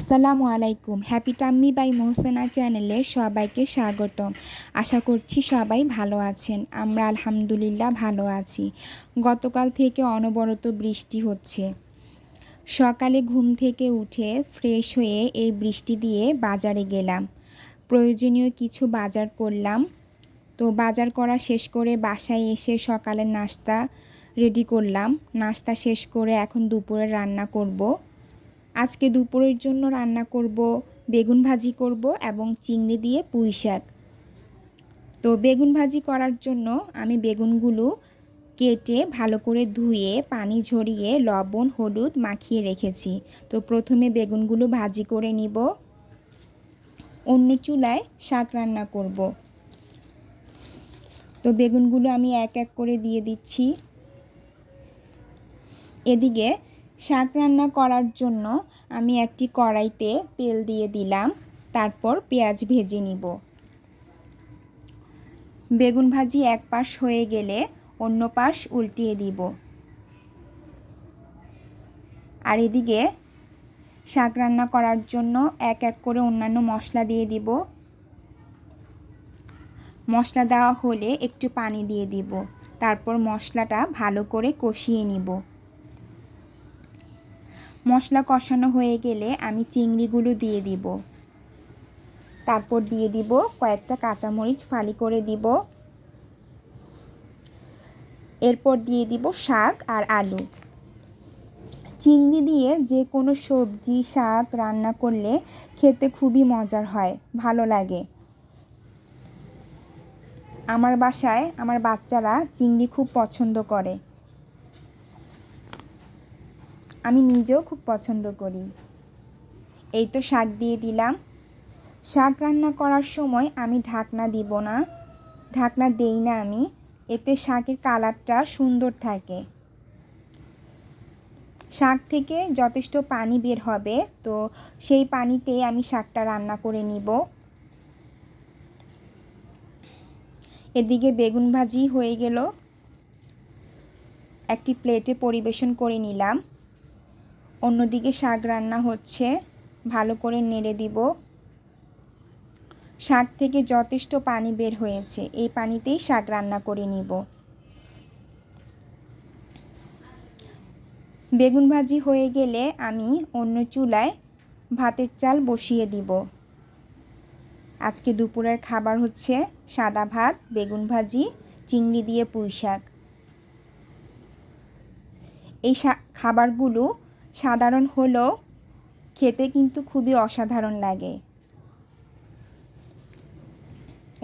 আসসালামু আলাইকুম। Happy tummy by Mohsena চ্যানেলে সবাইকে স্বাগতম। আশা করছি সবাই ভালো আছেন। আমরা আলহামদুলিল্লাহ ভালো আছি। গতকাল থেকে অনবরত বৃষ্টি হচ্ছে। সকালে ঘুম থেকে উঠে ফ্রেশ হয়ে এই বৃষ্টি দিয়ে বাজারে গেলাম। প্রয়োজনীয় কিছু বাজার করলাম। তো বাজার করা শেষ করে বাসায় এসে সকালের নাস্তা রেডি করলাম। নাস্তা শেষ করে এখন দুপুরে রান্না করব। আজকে দুপুরের জন্য রান্না করব বেগুন ভাজি করব এবং চিংড়ি দিয়ে পুঁই শাক। তো বেগুন ভাজি করার জন্য আমি বেগুনগুলো কেটে ভালো করে ধুয়ে, পানি ঝরিয়ে, লবণ, হলুদ মাখিয়ে রেখেছি। তো প্রথমে বেগুনগুলো ভাজি করে নিব। অন্য চুলায় শাক রান্না করব। তো বেগুনগুলো আমি এক এক করে দিয়ে দিচ্ছি। এদিকে শাক রান্না করার জন্য আমি একটি কড়াইতে তেল দিয়ে দিলাম। তারপর পেঁয়াজ ভেজে নিব। বেগুন ভাজি এক পাশ হয়ে গেলে অন্য পাশ উল্টিয়ে দিব। আর এদিকে শাক রান্না করার জন্য এক এক করে অন্যান্য মশলা দিয়ে দিব। মশলা দেওয়া হলে একটু পানি দিয়ে দিব। তারপর মশলাটা ভালো করে কষিয়ে নিব। মশলা কষানো হয়ে গেলে আমি চিংড়িগুলো দিয়ে দিব। তারপর দিয়ে দিব কয়েকটা কাঁচামরিচ, ফালি করে দিব। এরপর দিয়ে দিব শাক আর আলু। চিংড়ি দিয়ে যে কোনো সবজি, শাক রান্না করলে খেতে খুবই মজার হয়, ভালো লাগে। আমার বাসায় আমার বাচ্চারা চিংড়ি খুব পছন্দ করে। আমি নিজেও খুব পছন্দ করি। এই তো শাক দিয়ে দিলাম। শাক রান্না করার সময় আমি ঢাকনা দিব না, ঢাকনা দেই না আমি, এতে শাকের কালারটা সুন্দর থাকে। শাক থেকে যথেষ্ট পানি বের হবে, তো সেই পানিতে আমি শাকটা রান্না করে নিব। এদিকে বেগুন ভাজি হয়ে গেল। একটি প্লেটে পরিবেশন করে নিলাম। অন্যদিকে শাক রান্না হচ্ছে, ভালো করে নেড়ে দিব। শাক থেকে যথেষ্ট পানি বের হয়েছে, এই পানিতেই শাক রান্না করে নিব। বেগুন ভাজি হয়ে গেলে আমি অন্য চুলায় ভাতের চাল বসিয়ে দিব। আজকে দুপুরের খাবার হচ্ছে সাদা ভাত, বেগুন ভাজি, চিংড়ি দিয়ে পুঁই শাক। এই খাবারগুলো সাধারণ হলেও খেতে কিন্তু খুবই অসাধারণ লাগে।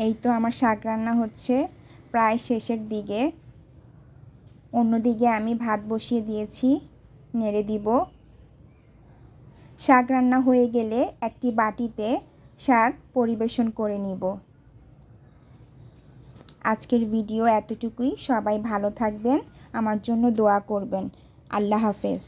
এই তো আমার শাক রান্না হচ্ছে, প্রায় শেষের দিকে। অন্যদিকে আমি ভাত বসিয়ে দিয়েছি, নেড়ে দিব। শাক রান্না হয়ে গেলে একটি বাটিতে শাক পরিবেশন করে নিব। আজকের ভিডিও এতটুকুই। সবাই ভালো থাকবেন, আমার জন্য দোয়া করবেন। আল্লাহ হাফেজ।